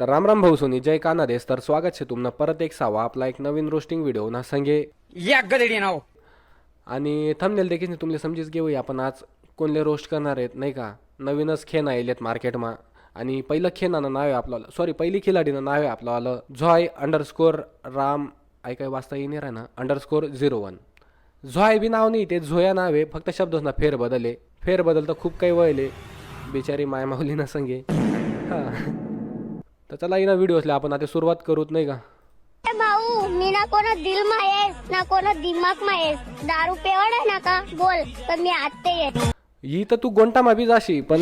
तर राम राम भाऊ सोनी जय कानादेस. तर स्वागत છે तुमनं परत एक सावा आपला एक नवीन रोस्टिंग व्हिडिओ ना संगे. या गदडी नाव. आणि थंबनेल देखील तुम्ही समजीच घेऊया. आपण आज कोणले रोस्ट करणार आहेत नाही का? नवीनच खेन आलेत मार्केटमा आणि पहिलं खेनानं नाव आहे आपलं सॉरी पहिली खिलाडीनं नाव आहे आपलं झॉय अंडरस्कोर राम ऐकाय वाचता येणार आहे ना अंडरस्कोर झिरो वन झॉय बी नाव नाही ते झोया नाव आहे फक्त शब्दच ना फेर बदले फेर बदल तर खूप काही वळले. बिचारी मायमाऊलीनं संगे. हां. तर चला येईना व्हिडिओसला आपण आता सुरुवात करूत नाही का? भाऊ मी ना कोणा दिल मा येस ना कोणा दिमाग मा येस दारू पेवड आहे ना का? बोल पण मी आत्ते येत. ही तर तू गोंटामा बी जाशी पण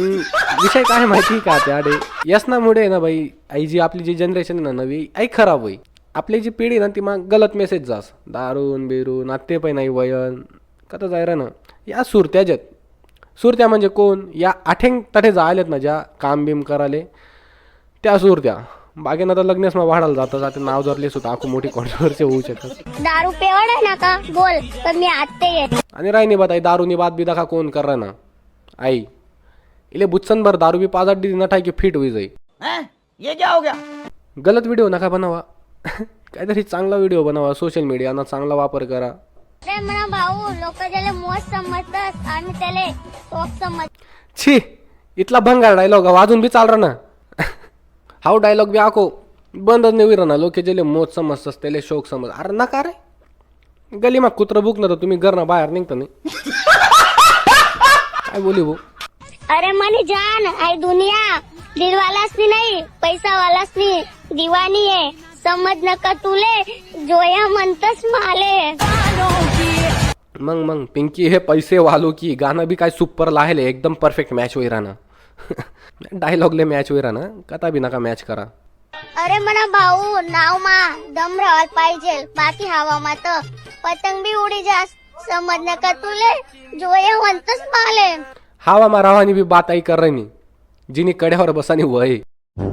विषय काय माहिती का त्याडे व्यसनामुळे ना बाई आई जी आपली जी जनरेशन आहे ना नवी आई खराब होई. आपली जी पिढी ना ती मग गलत मेसेज जास. दारून बिरून आत्ते पण नाही वयन. कथा जाय रे ना या सुरत्या सुरत्या म्हणजे कोण? या आठेंग तठे जायलेत ना ज्या काम बिम कराले. त्या सुरत्या बागेनं आता लग्नेस मग वाढायला जातं जाते नाव जरले सुद्धा आखू मोठी कॉन्ट्रोवर्सी होऊ शकत. दारू पेवड आहे ना का? बोल पण मी आत्ते येत. आणि राहिनी बात आई दारूनी बात बी दाखा कोण कर ना. आई इले बुच्चन भर दारू बी पाजाट दी नठाय की फिट होई जाई. हैं? ये क्या हो गया? गलत व्हिडिओ नका बनवा. काहीतरी चांगला व्हिडिओ बनवा सोशल मीडियाना चांगला वापर करा. अरे म्हणा भाऊ लोक त्याला मोठ समजतात आणि त्याला समज छी इथला भंगार डायलॉग वाजून बी चाल ना. हाव डायलॉग बी आको बंदच नाही होईल ना लोक जेले मोत समजतात त्याले शोक समज. अरे नका रे. गली मग कुत्र बुक ना तर तुम्ही घरना बाहेर निघता नाही. काय बोली भाऊ? अरे मनी जान आई दुनिया. दिलवालाच नी नाही पैसा वालाच नी. दिवाणी आहे समज नका तुले. जोया म्हणतस माले. मग मग पिंकी हे पैसे वालो की गाणं बी काय सुपर लाहेले एकदम परफेक्ट मॅच होई राहणं डायलॉगले मॅच होई राहणं कथा बी नका मॅच करा. अरे म्हणा भाऊ नाव मा दम राहायला पाहिजे बाकी हवा मात पतंग बी उडी जास समज नका तुले जोया म्हणतस माले हावा मा रावानी बी बात आई कर रही जिनी कड्यावर बसानी वय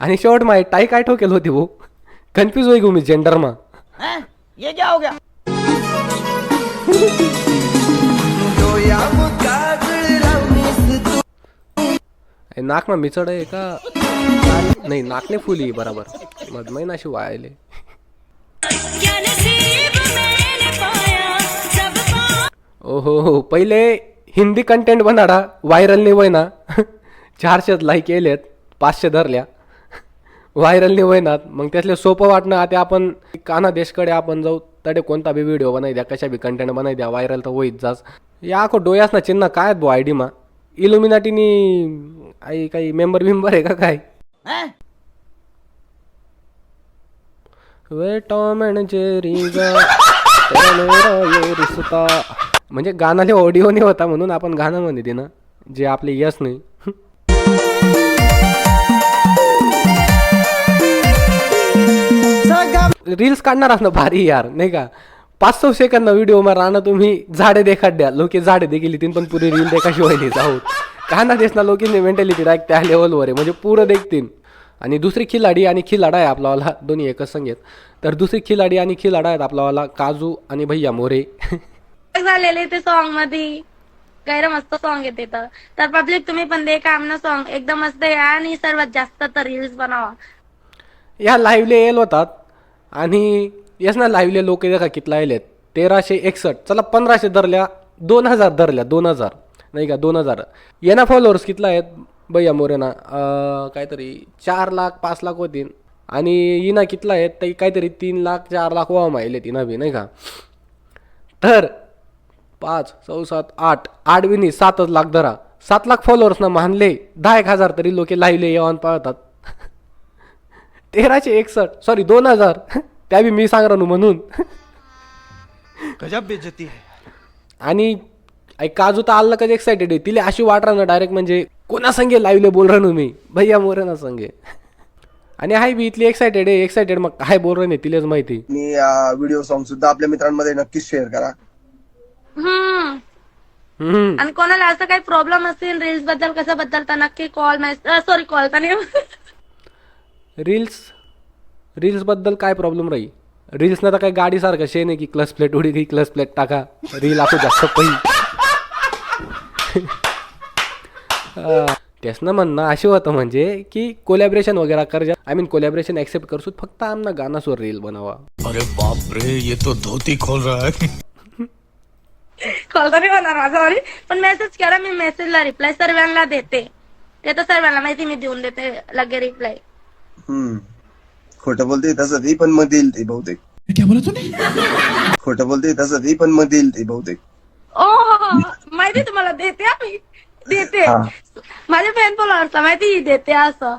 आणि शेवट माय टाई काय ठोकेल होती भाऊ? कन्फ्यूज होई गो मी जेंडर मा. हैं? ये क्या हो गया? नाक ना मिचड आहे का? नाही नाकने फुली बराबर. मधमही नाशी वायले ओहो हो पहिले हिंदी कंटेंट बनाडा व्हायरल नाही वयना चारशे लाईक केलेत पाचशे धरल्या. व्हायरल नाही होईनात. मग त्यातले सोपं वाटणं आता आपण काना देशकडे आपण जाऊ तडे कोणता बी व्हिडिओ बनाई द्या कशा बी कंटेंट बनाई द्या व्हायरल तर होईत जास या आखो डोयास ना चिन्ह काय आहेत बो आय डी मा? इल्युमिनाटीनी आई काही मेंबर बिंबर आहे का काय? वे टॉम अँड जेरी म्हणजे गाण्याले ऑडिओ नाही होता म्हणून आपण गाणं म्हणते ना जे आपले यस नाही. रील्स काढणार ना भारी यार नाही का? पाच सौ सेकंद व्हिडिओ मा राहणं तुम्ही झाडे देखाड द्या. लोक झाडे देखील तीन पण पुरी रील देखा शिवायली जाऊ काना देश ना लोकांनी मेंटॅलिटी डायरेक्ट त्या लेवलवर आहे. म्हणजे पुरं देखतील. आणि दुसरी खिलाडी आणि खिलाडा आहे आपलावाला दोन्ही एकच संगीत तर दुसरी खिलाडी आणि खिलाडा आहेत आपलावाला काजू आणि भैया मोरे. झालेले ते सॉन्गमध्ये गैर मस्त सॉन्ग येते तर तर पब्लिक तुम्ही पण देखा आमना सॉन्ग एकदम मस्त आहे आणि सर्वात जास्त तर रील्स बनवा. या लाईव्हले येल होतात. आणि येस ना लाईव्हले लोक देखा कितला आहेत तेराशे एकसष्ट. चला पंधराशे धरल्या दोन हजार धरल्या दोन हजार. नाही का दोन हजार. येना फॉलोअर्स कितला आहेत भैया मोरेना काहीतरी चार लाख पाच लाख होतीन आणि इना कितला आहेत ते काहीतरी तीन लाख चार लाख वा माहिले तिना बी नाही का? तर पाच चौ सात आठ आठ विनी सातच लाख धरा. सात लाख फॉलोअर्सना मानले दहा एक हजार तरी लोक लाईव्हले येऊन पाळतात. तेराशे एकसष्ट. सॉरी दोन हजार. त्या बी मी सांग राहू म्हणून. गजब बेइज्जती है आणि ऐ काजू तर आल्ला कधी एक्साइटेड आहे. तिला अशी वाट राहणं डायरेक्ट म्हणजे कोणा संगे लाईव्हले बोल राहणू मी? भैया मोरे ना संगे. आणि हाय बी इथली एक्साइटेड आहे. एक्साइटेड मग काय बोल नाही तिलाच माहिती. आणि व्हिडिओ सॉन्ग सुद्धा आपल्या मित्रांमध्ये नक्कीच शेअर करा. हम्म. हम्म. आणि कोणाला असं काही प्रॉब्लेम असेल रील्सबद्दल कसं बद्दल तर नक्की कॉल मेसेज सॉरी कॉल तर नाही रील्स रील्सबद्दल काय प्रॉब्लेम राही रील्स ना तर काही गाडीसारखं शे नाही की क्लच प्लेट उडी की क्लच प्लेट टाका. रील आपण जास्त पही तेच ना म्हणणं असे होतं म्हणजे की कोलॅबरेशन वगैरे कर आय मीन कोलॅबरेशन ऍक्सेप्ट करसू फक्त आमना गानासवर रील बनावा. अरे बाप रे ये तो धोती खोल रहा है. कॉल होणार माझ्यावर पण मेसेज करा मी मेसेजला रिप्लाय सर्वांना देते. ते तर सर्वांना माहिती मी देऊन देते लगे रिप्लाय खोटं बोलते तसं ती पण मग देईल ती बहुतेक. क्या बोला तूने? खोटं बोलते तसं ती पण मग देईल ती बहुतेक. ओ माहिती तुम्हाला देते हा मी देते. हा. माझे फॅन फॉलोअर्सला माहिती देते असं.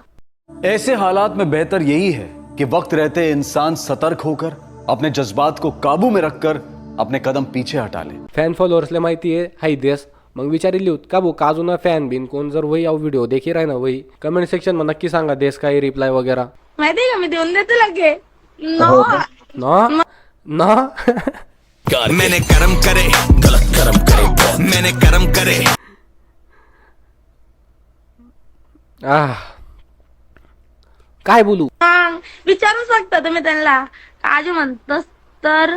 ऐसे हालात में बेहतर यही है कि वक्त रहते इंसान सतर्क होकर अपने जज्बात को काबू में रखकर अपने कदम पीछे हटा ले। फॅन फॉलोअर्सला माहिती आहे हाय देस मग विचारी लिहूत का भाऊ काजूना फॅन बिन? कोण जर वही आव व्हिडिओ देखी राही ना वही? कमेंट सेक्शनमध्ये नक्की सांगा देस काही रिप्लाय वगैरे. माहिती का मी देऊन देते लगे? नो. ना? ना? मैंने कर्म करे गलत कर्म करे मैंने कर्म करे। आह. काय बोलू? मग विचारू शकता तुम्ही त्यांना? काजू म्हणतस तर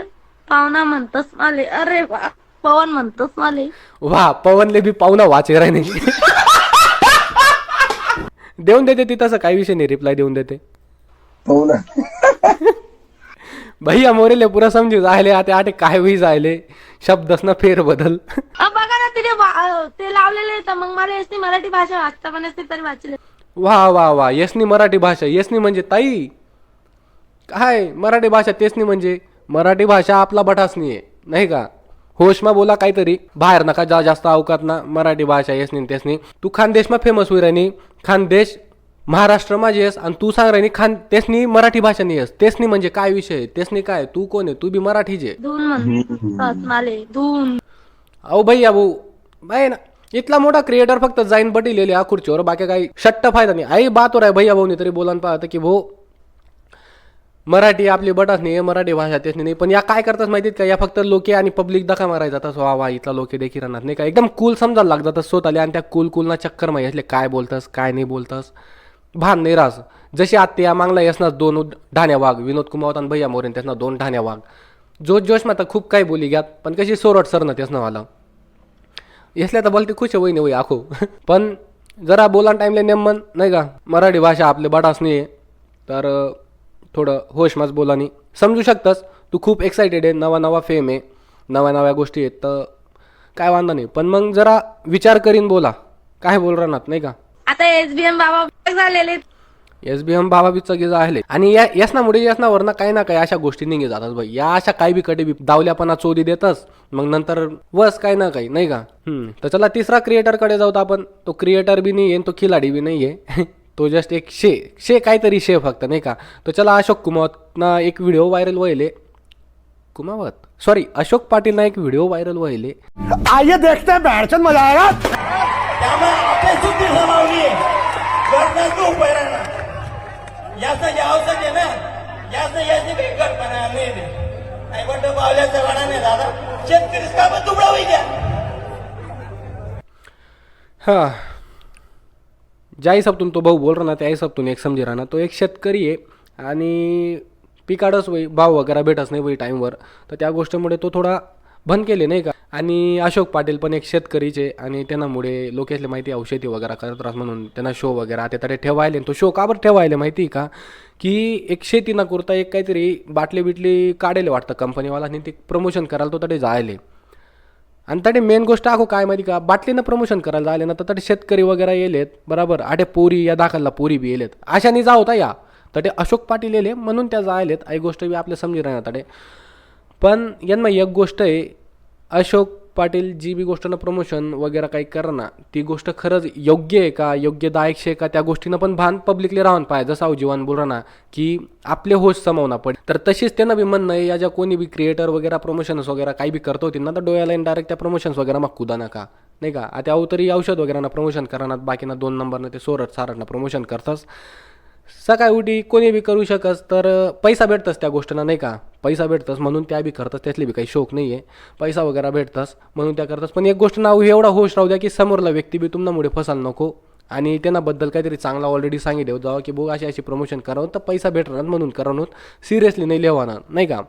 पाहुणा म्हणतस माले. अरे वा. पवन म्हणतस माले. वा पवनले बी पाहुणा वाचे राही नाही. देऊन देते ती तसं काही विषय नाही रिप्लाय देऊन देते. पाहू ना भैया मोरेले पुरा समजू जायले आता आटे काय होई जायले शब्दच ना फेर बदल अ, बघा ना तिने वा- ते लावलेले तर मग मला एसटी मराठी भाषा वाचता पण एसटी तरी वाचले. वा वा वा यसनी मराठी भाषा यसनी म्हणजे ताई. काय मराठी भाषा तेचनी म्हणजे मराठी भाषा आपला बटासनी आहे नाही का? होशमा बोला काहीतरी. बाहेर नका जा जास्त अवकात ना. मराठी भाषा येसनी न तेसनी तू खानदेशमा फेमस होई राहिनी. खानदेश महाराष्ट्रमा जेस आणि तू सांग राहिनी खान तेसनी मराठी भाषा नाही येस. तेसनी म्हणजे काय विषय? तेसनी काय? तू कोण आहे? तू बी मराठी जे. अहो भैया भाऊ बाय ना. इथला मोठा क्रिएटर फक्त जाईन बटीलेले हा खुर्चीवर बाकी काही शट्ट फायदा नाही. आई बात हो आहे भैया भाऊनी तरी बोलान पाहतं की भाऊ मराठी आपली बटाच नाही मराठी भाषा तेच नाही. पण या काय करतात माहितीत का? या फक्त लोके आणि पब्लिक दखा मारायचा तसं वा वा इथला लोके देखील राहणार नाही का? एकदम कूल समजायला लागतात स्वतःला. आणि त्या कूल कूलना चक्कर माहिती असले काय बोलतस? काय नाही बोलतस? भान नाही रास जशी आत्ते या मागला यसना दोन ढाण्या वाघ. विनोद कुमावत आणि भैया मोरेन त्यासना दोन ढाण्या वाघ. जोश जोश आता खूप काही बोली घ्यात. पण कशी सोरट सर ना त्यासनं मला यसल्या तर बोलते खुश होई नाही वय आखो. पण जरा बोलान टाईमला नेमन नाही का? मराठी भाषा आपले बटास नाही आहे तर थोडं होशमाच बोलानी समजू शकतास. तू खूप एक्सायटेड आहे. नवा नवा फेम आहे. नव्या नव्या गोष्टी आहेत. तर काय वांधा नाही. पण मग जरा विचार करीन बोला. काय बोल राहणार नाही का? आता एसबीएम बाबा झालेले. एस बी एम बाबा बिचा गिजा आहे आणि या यसनामुळे यसनावरनं काही ना काही अशा गोष्टी निघे जातात भाई या अशा काही बी कडे बी दावल्यापणा चोरी देतच मग नंतर वस काही ना काही नाही का? हम्म. तर चला तिसरा क्रिएटरकडे जाऊ तर आपण. तो क्रिएटर बी नाही आहे तो खिलाडी बी नाही आहे तो जस्ट एक शे शे काहीतरी शे फक्त नाही का? तो चला अशोक कुमावत ना एक व्हिडिओ व्हायरल व्हायले. कुमावत? सॉरी अशोक पाटील ना एक व्हिडिओ व्हायरल व्हायले. आइए देखते हैं बैठचंद मजा आएगा। दादा शेतकरीच तुबडा होई द्या. हा. ज्या हिसाबतून तो भाऊ बोल रहा ना त्या हिसाबतून एक समजे राहणार. तो एक शेतकरी आहे आणि पिकाडच वय भाव वगैरे भेटच नाही वय टाईमवर तर त्या गोष्टीमुळे तो थोडा बंद केले नाही का? आणि अशोक पाटील पण एक शेतकरीचे आणि त्यांनामुळे लोकेसले माहिती आहे औषधी वगैरे करत राहत म्हणून. त्यांना शो वगैरे आता तरी ठेवायले तो शो का बरं ठेवायला माहिती आहे का? की एक शेती ना करता एक काहीतरी बाटली बिटली काढेल वाटतं कंपनीवाला आणि ते प्रमोशन करायला तो तरी जायले. आणि तडे मेन गोष्ट आखो काय माहिती का? बाटलीनं प्रमोशन करायला आले ना तर तडे शेतकरी वगैरे येलेत बराबर? आटे पोरी या दाखलला पोरी बी येलेत. अशाने जा होता या. तडे अशोक पाटील येले म्हणून त्या जायलेत. आई गोष्ट बी आपल्या समजी राहणार तडे पण यांना एक गोष्ट आहे अशोक पाटील जी बी गोष्टीनं प्रमोशन वगैरे काही करणं ती गोष्ट खरंच योग्य आहे का? योग्यदायक शे का? त्या गोष्टीनं पण भान पब्लिकली राहून पाहिजे जसं जीवन बोल ना की आपले होश समावना पड तर तशीच त्यांना बी म्हणणं आहे या ज्या कोणी बी क्रिएटर वगैरे प्रमोशन्स वगैरे काही बी करतो ना तर डोळ्याला डायरेक्ट त्या प्रमोशन्स वगैरे मग कुदा नका. नाही का? आता अहो तरी औषध वगैरेना प्रमोशन करणार बाकीना दोन नंबरनं ते सोरट सारटनं प्रमोशन करताच सकाळी उठी कोणी बी करू शकस तर पैसा भेटतस त्या गोष्टींना नाही का? पैसा भेटतस म्हणून त्या बी करतात त्यातले बी काही शोक नाही आहे पैसा वगैरे भेटतस म्हणून त्या करतात पण एक गोष्ट नाव एवढा होश राहू द्या की समोरला व्यक्ती बी तुमनामुळे फसायला नको. आणि त्यांनाबद्दल काहीतरी चांगला ऑलरेडी सांगितलं जावं की बघ अशी अशी प्रमोशन करावं तर पैसा भेटणार म्हणून करावं सिरियसली नाही लिहावणार नाही का?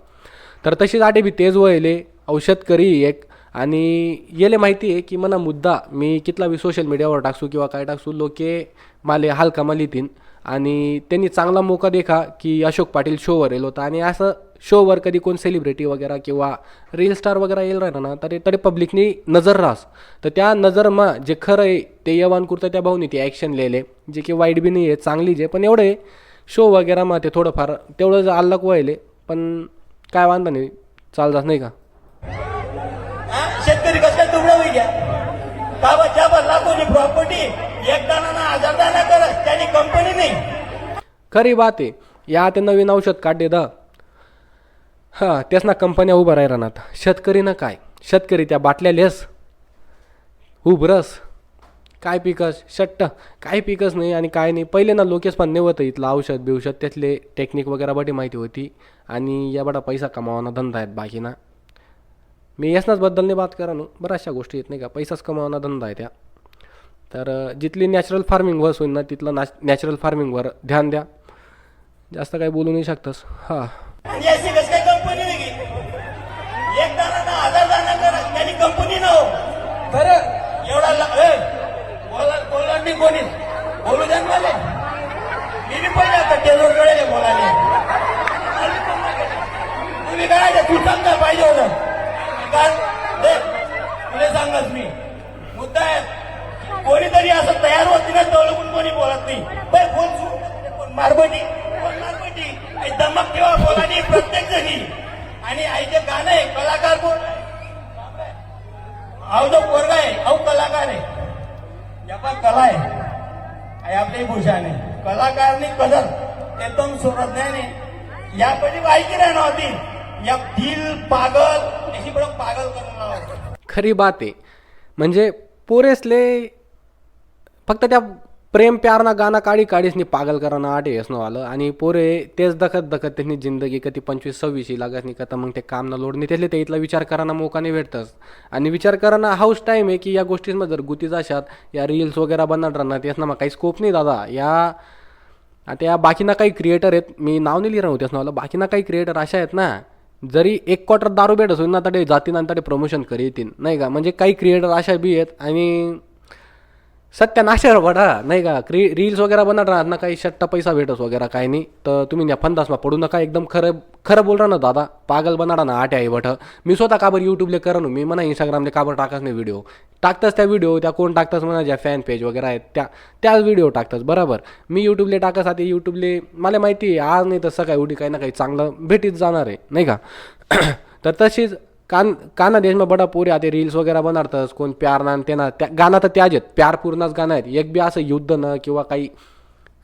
तर तशीच आटे बी तेज वयले औषध करी एक. आणि येले माहिती आहे की मला मुद्दा मी कितला बी सोशल मीडियावर टाकसू किंवा काय टाकसू लोके माले हलका मालितीन आणि त्यांनी चांगला मोका देखा की अशोक पाटील शोवर येलो होता. आणि असं शोवर कधी कोण सेलिब्रिटी वगैरे किंवा रील स्टार वगैरे येईल राहणार ना तरी तरी पब्लिकनी नजर राहस तर त्या नजरमा जे खरं आहे ते यवान कुर्ता त्या भाऊनी ते ॲक्शन लिहिले. जे की वाईट बी नाही आहे चांगली जे पण एवढं आहे. शो वगैरे मग ते थोडंफार तेवढं जर अल्लक व्हायले पण काय वांधा नाही चालतात नाही का? शेतकरी कसं तुकडा प्रॉपर्टी एक दाना हजार दाना करत त्यांनी कंपनी नाही. खरी बात आहे या ते नवीन औषध काढले दा हां तेच ना कंपन्या उभं राहिला ना शेतकरी ना काय? शेतकरी त्या बाटल्या लेस. उभरस काय पिकस? शट्ट. काय पिकस नाही आणि काय नाही. पहिले ना लोकेस पण नेवतं इथलं औषध बिवषध. त्यातले टेक्निक वगैरे बटी माहिती होती. आणि या बडा पैसा कमावाना धंदा आहेत बाकी ना मी यासनाच बद्दल नाही बात करा ना बऱ्याचशा गोष्टी येत नाही का? पैसाच कमावाना धंदा आहे त्या. तर जिथली नॅचरल फार्मिंग वर्स होईल ना तिथलं नॅच नॅचरल फार्मिंगवर ध्यान द्या. जास्त काही बोलू नाही शकतस. हां. काय कंपनी नाही नाही पण कोण कोण मारबटी कोण मारबटी दमक ठेवा बोलानी प्रत्येक जणी. आणि आईचे गाणं आहे कलाकार कोण? अहो जो पोरगा आहे अहो कलाकार आहे. यापा कला आहे. आई आपली भूषण आहे. कलाकारनी कदर एकदम सुरज्ञाने यापैकी ऐकी राहणार होती या दिल पागल याची बरं पागल करून खरी बात आहे. म्हणजे पोरेसले फक्त त्या प्रेम प्यारना गाणं काढी काढीसनी पागल कराना आठ येसनं आलं. आणि पोरे तेच दखत दखत त्यांनी जिंदगी कधी पंचवीस सव्वीसशी लागत नाही कथा तर मग ते काम लोड लोडणे त्यातले ते इथला विचार कराना मोका नाही भेटतच आणि विचार कराना हाऊस टाईम आहे की या गोष्टींमध्ये जर गुती जाशात या रील्स वगैरे बनणार राहणार त्यासना मग काही स्कोप नाही दादा. या आता या बाकीना काही क्रिएटर आहेत मी नाव नाही लिहिलं होत्यास नावाला बाकीना काही क्रिएटर अशा आहेत ना जरी एक क्वार्टर दारू भेट असेल ना तडे जातीन आणि तडे प्रमोशन करीतीन नाही का? म्हणजे काही क्रिएटर अशा बी आहेत आणि सत्यानाशावर बडा. नाही का? क्री रील्स वगैरे बनत राहत ना काही शट्टा पैसा भेटस वगैरे काही नाही. तर तुम्ही न्या फंदासमा पडू नका. एकदम खरं खरं बोल ना दादा. पागल बनाडा ना आटे आहे बट. मी स्वतः काबर यूट्यूबले करा मी म्हणा इंस्टाग्रामले काबर टाकस नाही व्हिडिओ टाकताच त्या व्हिडिओ त्या कोण टाकताच म्हणा? ज्या फॅन पेज वगैरे आहेत त्या त्याच व्हिडिओ टाकताच बरोबर. मी यूट्यूबले टाकस आता यूट्यूबले मला माहिती आहे आज नाही तर सकाळी उडी काही ना काही चांगलं भेटीत जाणार आहे. नाही का? तर तशीच कान काना देशमा बडा पोरी आता रील्स वगैरे बनवतस कोण प्यार ना ते ना त्या गाणं तर त्याच आहेत प्यार पूर्णच गाणं आहेत. एक बी असं युद्ध न किंवा काही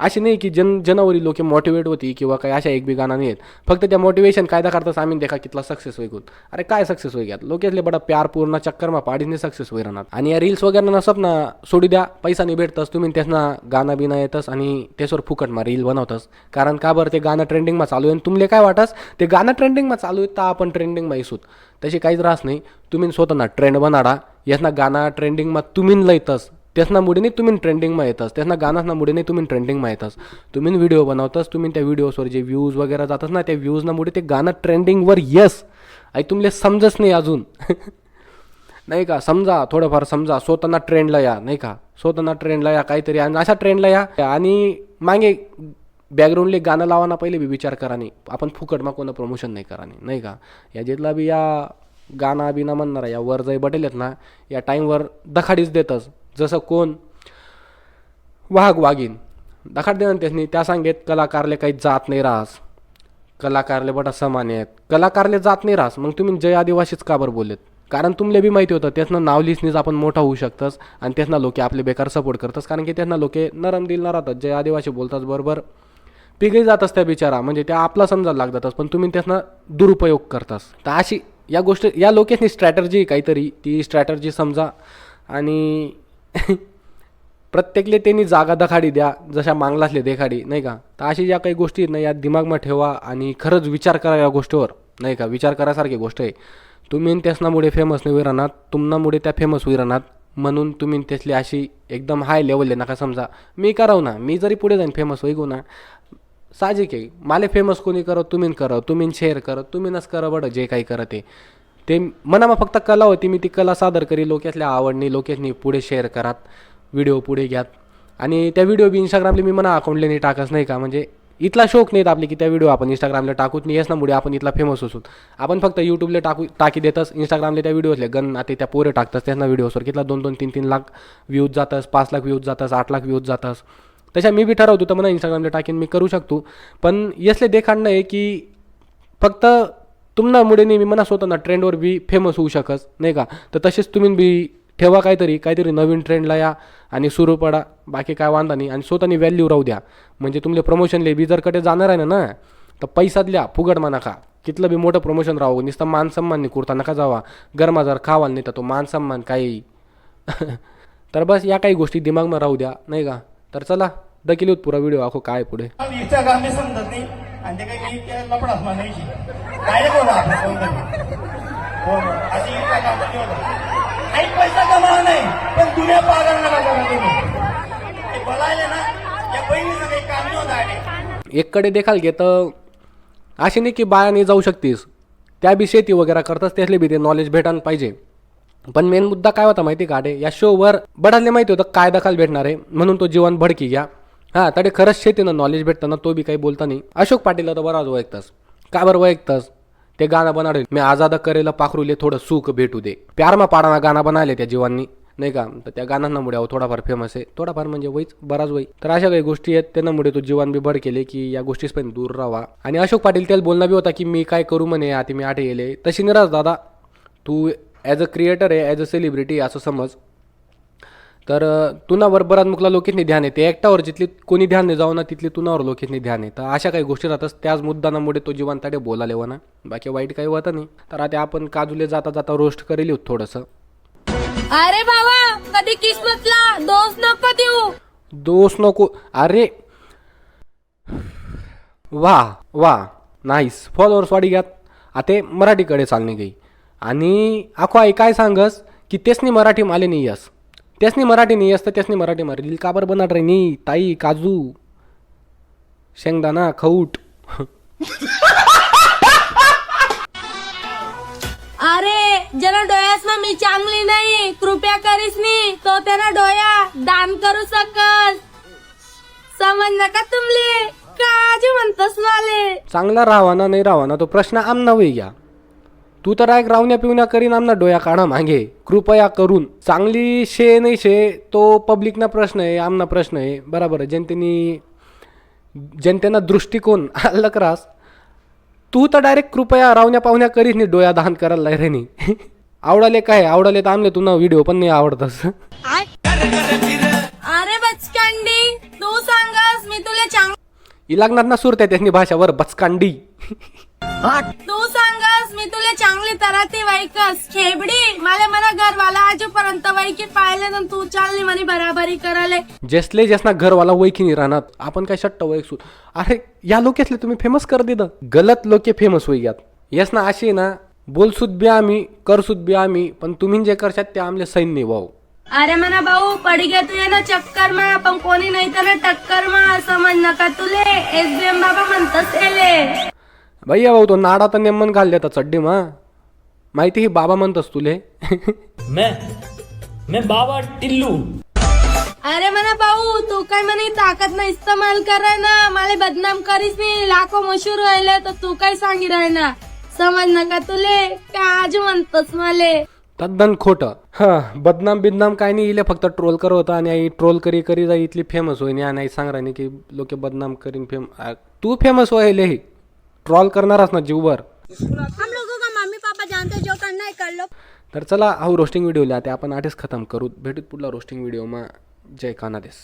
असे नाही की जन जनावरी लोक मोटिवेट होती किंवा काही अशा एक बी गाणं नाही आहेत. फक्त त्या मोटिवेशन कायदा करताच आम्ही देखा कितला सक्सेस होईल. अरे काय सक्सेस होई घ्यात लोकेसले बडा प्यार पूर्ण चक्करमा पाडीने सक्सेस होई राहणार आणि या रील्स वगैरे नसत ना सोडी द्या पैसा नाही भेटतस तुम्ही त्यासना गाणं बिना येतस आणि त्याच्यावर फुकट मा रील बनवतस. कारण का बरं ते गाणं ट्रेंडिंगमा चालू आहे आणि तुमले काय वाटस? ते गाणं ट्रेंडिंगमा चालू आहे तर आपण ट्रेंडिंगमा येसूत. तशी काहीच राहस नाही. तुम्ही स्वतःना ट्रेंड बनाडा. यांना गाणं ट्रेंडिंगमा तुम्ही लयतस. त्यासना मुळे नाही तुम्ही ट्रेंडिंगमा येतस त्यासना गाण्यासना मुळे नाही तुम्ही ट्रेंडिंगमा येतस. तुम्ही व्हिडिओ बनवतस तुम्ही त्या व्हिडिओजवर जे व्ह्यूज वगैरे जातस ना त्या व्ह्यूजना मुळे ते गाणं ट्रेंडिंगवर येस. आई तुमले समजच नाही अजून. नाही का? समजा थोडंफार समजा स्वतःना ट्रेंडला या नाही का? स्वतःना ट्रेंडला या काहीतरी आणि अशा ट्रेंडला या. आणि मागे बॅकग्राऊंडले गाणं लावाना पहिले बी विचार करानी आपण फुकट मग कोणं प्रमोशन नाही कराने नाही का? या जिथला बी या गाणं बिना म्हणणार या वर जाई बटेल आहेत ना या टाईमवर दखाडीच देतच जसं कोण वाघ वाघीन दखाड देणार त्यांनी त्या सांगेत कलाकारले काही जात नाही राहस. कलाकारले बटा समान आहेत. कलाकारले जात नाही राहस. मग तुम्ही जय आदिवासीच का बरं बोलत कारण तुमले बी माहिती होतं त्यातनं नाव लिसनीच आपण मोठा होऊ शकतस आणि त्यातनं लोके आपले बेकार सपोर्ट करतस. कारण की त्यांना लोके नरम दिल न राहतात. जय आदिवासी बोलतात बरोबर. पिघळी जातस त्या बिचारा. म्हणजे त्या आपला समजायला लागतातच पण तुम्ही त्यातनं दुरुपयोग करतास. तर अशी या गोष्ट या लोकेसनी स्ट्रॅटर्जी काहीतरी. ती स्ट्रॅटर्जी समजा. आणि प्रत्येकले त्यांनी जागा दखाडी द्या जशा मागलासले देखाडी नाही का? तर अशी ज्या काही गोष्टी आहेत ना या दिमागमा ठेवा आणि खरंच विचार करा या गोष्टीवर नाही का? विचार करासारखी गोष्ट आहे. तुम्ही त्यासनामुळे फेमस नाही होई राहणार तुमनामुळे त्या फेमस होई राहणार. म्हणून तुम्ही त्यासली अशी एकदम हाय लेवलले नका समजा. मी कराव ना? मी जरी पुढे जाईन फेमस होईगो ना साहजिक आहे. मला फेमस कोणी करत तुम्ही करत तुम्ही शेअर करत तुम्हीच करा बडं जे काही करत आहे. ते मनामा फक्त कला होती मी ती कला सादर करी लोकेसल्या आवडणी लोकांनी पुढे शेअर करात व्हिडिओ पुढे घ्यात. आणि त्या व्हिडिओ बी इंस्टाग्रामला मी मना अकाउंटले नाही टाकच नाही का? म्हणजे इथला शौक नाहीत आपली की त्या व्हिडिओ आपण इंस्टाग्रामला टाकूत नाही येस आपण इथला फेमस असू आपण फक्त यूट्यूबला टाकू टाकी देतच इंस्टाग्रामला त्या व्हिडिओजले गन आता त्या पोरे टाकतात त्यांना व्हिडिओसवर कितला दोन दोन तीन तीन लाख व्ह्यूज जातस पाच लाख व्ह्यूज जातस आठ लाख व्ह्यूज जातस. तशा मी बी ठरवतो तर मला इंस्टाग्रामला टाकीन मी करू शकतो. पण यसले देखाण आहे की फक्त तुमनामुळे नेहमी मना स्वतःना ट्रेंडवर बी फेमस होऊ शकस नाही का? तर तसेच तुम्ही बी ठेवा काहीतरी काहीतरी नवीन ट्रेंडला या आणि सुरू पडा. बाकी काय वांधा नाही. आणि स्वतःनी व्हॅल्यू राहू द्या. म्हणजे तुमले प्रमोशनले बी जर कडे जाणार आहे ना ना तर पैसात द्या फुगड मा नका कितलं बी मोठं प्रमोशन राहू. नुसतं मान सन्मान नाही कुर्ता नका जावा. गरमा जर खावाल नाही तर तो मान सन्मान काही. तर बस या काही गोष्टी दिमागमध्ये राहू द्या नाही का? तर चला दकिली होत पुरा व्हिडिओ आखो काय पुढे. समजत नाही. आणि ते काही मी डायरेक्ट बोला आपण कोणतरी हो हो अशी काही पैसा कमावा नाही पण दुनिया पागार नका करा तुम्ही ते बोलायले ना या बहिणीचं काही काम नाही होत एककडे देखाल घे तर असे नाही की बायाने जाऊ शकतीस. त्या बी शेती वगैरे करताच त्यातले बी ते नॉलेज भेटायला पाहिजे. पण मेन मुद्दा काय होता माहिती काढे या शोवर बडाले माहिती होतं काय दखल भेटणार आहे म्हणून तो जीवन भडकी घ्या. हां तडे खरंच शेतीनं नॉलेज भेटताना तो बी काही बोलता नाही. अशोक पाटील तर बराच वैकतास का बरं वैकतास ते गाणं बनाडे मी आजादा करेला पाखरूले थोडं सुख भेटू दे. प्यारमा पाडाना गाणं बनायले त्या जीवांनी. नाही का? तर त्या गाण्यांमुळे अहो थोडाफार फेमस आहे. थोडाफार म्हणजे वहीच बराच वय. तर अशा काही गोष्टी आहेत त्यांनामुळे तो जीवन बी बड केले की या गोष्टीस पण दूर राहा. आणि अशोक पाटील त्याला बोलणं बी होता की मी काय करू म्हणे आता मी आठ गेले. तशी निराज दादा. तू ॲज अ क्रिएटर आहे ॲज अ सेलिब्रिटी असं समज. तर अ, तुनावर बराच मुकला लोकेतनी ध्यान आहे ते एकटावर जिथली कोणी ध्यान नाही जाऊ ना तिथली तुनावर लोकेतनी ध्यान तर अशा काही गोष्टी राहतात. त्याच मुद्दानामुळे तो जीवन ताडे बोलाले ना बाकी वाईट काही होतं नाही. तर आता आपण काजूले जाता जाता रोस्ट करेल आहोत थोडंसं. अरे भावा कधी किस्मतला? दोष नको देऊ. दोष नको. अरे वा वा नाईस. फॉलोअर्स वाढी घ्यात. आता मराठीकडे चालणे गई आणि आखो आई काय सांगस? की तेसनी मराठी माले नाही यस. त्यासनी मराठी नाही यस तर त्यासनी मराठी मारेल. का बरं बनाट रे नी ताई काजू शेंगदाणा खऊट. अरे ज्याला डोळ्यास मी चांगली नाही कृपया करीस नी तो त्यांना डोळ्या दान करू सकस समज नका तुमले? काजी म्हणतस वाले चांगला राहावा नाही राहावा तो प्रश्न आमना होई घ्या तू तर एक रावण्या पिवण्या करीन आमना डोया काढा मागे. कृपया करून. चांगली शे नाही शे तो पब्लिकना प्रश्न आहे आमना प्रश्न आहे. बराबर आहे. जनतेनी जनतेना दृष्टिकोन आलं क्रास तू तर डायरेक्ट कृपया रावण्या पाहुण्या करीस नाही डोया दान करायला रे नी आवडाले काय? आवडाले तर आमले तुला व्हिडिओ पण नाही आवडतस. अरे बचकांडी तू सांगस मी तुला चांग लागणार ना सुरत्या त्यासनी भाषावर बचकांडी. तू मी तुला चांगली तरह ती वाईकस खेबडी मला मना घरवाला आजपर्यंत वाईकी पाहिले ना तू चालली म्हणे बराबरी कराले जेसले जेसना घरवाला वैखिनी राहणार आपण काय शट्ट वैक सु अरे या लोकेसले तुम्ही फेमस कर दिलं. गलत लोके फेमस होई ग्यात येस ना अशी ना बोलसुद बी आम्ही करसुद बी आम्ही पण तुम्ही जे करशात ते आमले सैन नाही भाऊ अरे मना भाऊ पडी गे तू ये ना चक्कर मा पण कोणी नाही तर टक्कर मा समज नका तुले. एस बी एम बाबा म्हणतस केले भैया भाऊ तो नाडा तर नेमन घाल देता चड्डी मा. माहिती ही बाबा म्हणतस तुले. मैं मैं बाबा टिल्लू. अरे मना भाऊ तू काय म्हणे ताकद ना इस्तेमाल कराय ना. मला बदनाम करीस नाही लाखो मशहूर व्हायला तर तू काय सांगी राय ना. समज नका तुले काज म्हणतस मले. तद्दन खोटं. हा बदनाम बिदनाम काय नाही इले फक्त ट्रोल करत होता आणि आई ट्रोल करी करी जा इथली फेमस होईन. आणि आई सांग राहिनी की लोक बदनाम करीन फेम आ, तू फेमस व्हायले ही. ट्रोल करणारच ना जीवभर. हम लोगों का मम्मी पापा जानते जो करना है कर लो। तर चला हा रोस्टिंग व्हिडिओ लिहा ते आपण आठच खतम करू. भेटूत पुढला रोस्टिंग व्हिडिओ मा. जय कानादेस.